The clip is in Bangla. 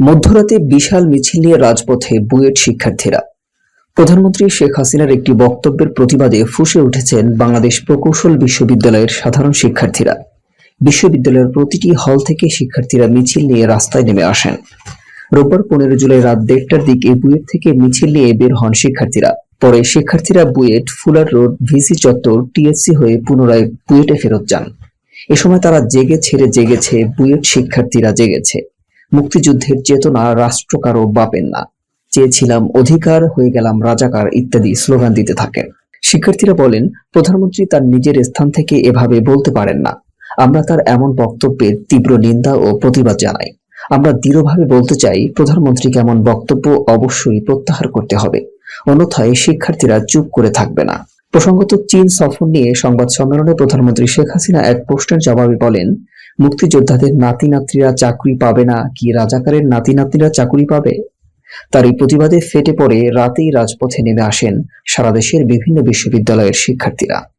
মধ্যরাতে বিশাল মিছিল নিয়ে রাজপথে বুয়েট শিক্ষার্থীরা। প্রধানমন্ত্রী শেখ হাসিনার একটি বক্তব্যের প্রতিবাদে ফুঁসে উঠেছেন বাংলাদেশ প্রকৌশল বিশ্ববিদ্যালয়ের সাধারণ শিক্ষার্থীরা। বিশ্ববিদ্যালয়ের প্রতিটি হল থেকে শিক্ষার্থীরা মিছিল নিয়ে রাস্তায় নেমে আসেন। রোববার পনেরো জুলাই রাত দেড়টার দিকে বুয়েট থেকে মিছিল নিয়ে বের হন শিক্ষার্থীরা। পরে শিক্ষার্থীরা বুয়েট, ফুলার রোড, ভিসি চত্বর, টিএসসি হয়ে পুনরায় বুয়েটে ফেরত যান। এ সময় তারা জেগে ছেড়ে জেগেছে, বুয়েট শিক্ষার্থীরা জেগেছে। মুক্তিযুদ্ধের চেতনা রাষ্ট্র কারও বাপেন না। চেয়েছিলাম অধিকার, হয়ে গেলাম রাজাকার ইত্যাদি স্লোগান দিতে থাকেন। শিক্ষার্থীরা বলেন, প্রধানমন্ত্রী তার নিজের স্থান থেকে এভাবে বলতে পারেন না। আমরা তার এমন বক্তব্যের তীব্র নিন্দা ও প্রতিবাদ জানাই। আমরা দৃঢ়ভাবে বলতে চাই, প্রধানমন্ত্রীকে এমন বক্তব্য অবশ্যই প্রত্যাহার করতে হবে। অন্যথায় শিক্ষার্থীরা চুপ করে থাকবে না। প্রসঙ্গত চীন সফর নিয়ে সংবাদ সম্মেলনে প্রধানমন্ত্রী শেখ হাসিনা এক প্রশ্নের জবাবে বলেন মুক্তিযোদ্ধাদের নাতি নাতনিরা চাকরি পাবে না, কি রাজাকারের নাতি নাতনিরা চাকরি পাবে? তার এই প্রতিবাদে ফেটে পড়ে রাতেই রাজপথে নেমে আসেন সারা দেশের বিভিন্ন বিশ্ববিদ্যালয়ের শিক্ষার্থীরা।